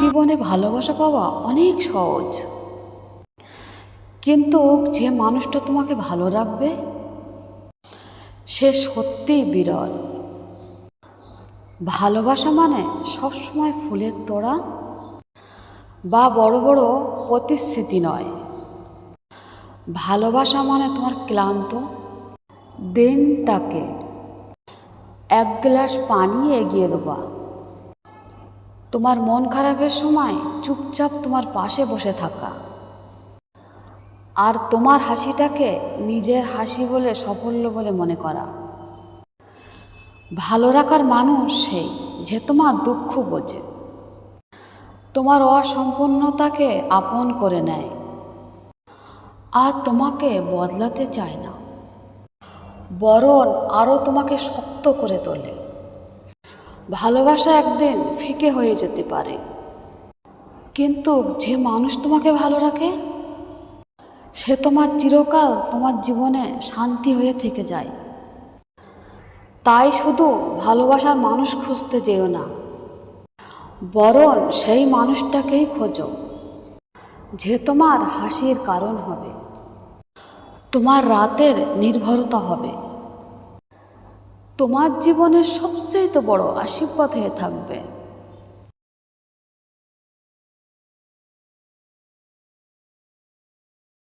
জীবনে ভালোবাসা পাওয়া অনেক সহজ। কিন্তু যে মানুষটা তোমাকে ভালো রাখবে, সে সত্যিই বিরল। ভালোবাসা মানে সবসময় ফুলের তোড়া বা বড় বড় প্রতিশ্রুতি নয়। ভালোবাসা মানে তোমার ক্লান্ত দিনটাকে এক গ্লাস পানি এগিয়ে দেবা তোমার মন খারাপের সময় চুপচাপ তোমার পাশে বসে থাকা। আর তোমার হাসিটাকে নিজের হাসি বলে সাফল্য বলে মনে করা। ভালো রাখার মানুষ সেই যে তোমার দুঃখ বোঝে। তোমার অসম্পূর্ণতাকে আপন করে নেয়। আর তোমাকে বদলাতে চায় না। বরণ আরও তোমাকে শক্ত করে তোলে। ভালোবাসা একদিন ফিকে হয়ে যেতে পারে। কিন্তু যে মানুষ তোমাকে ভালো রাখে, সে তোমার চিরকাল তোমার জীবনে শান্তি হয়ে থেকে যায়। তাই শুধু ভালোবাসার মানুষ খুঁজতে যেও না, বরং সেই মানুষটাকেই খোঁজো, যে তোমার হাসির কারণ হবে, তোমার রাতের নির্ভরতা হবে। তোমার জীবনের সবচেয়ে বড় আশীর্বাদ হয়ে থাকবে।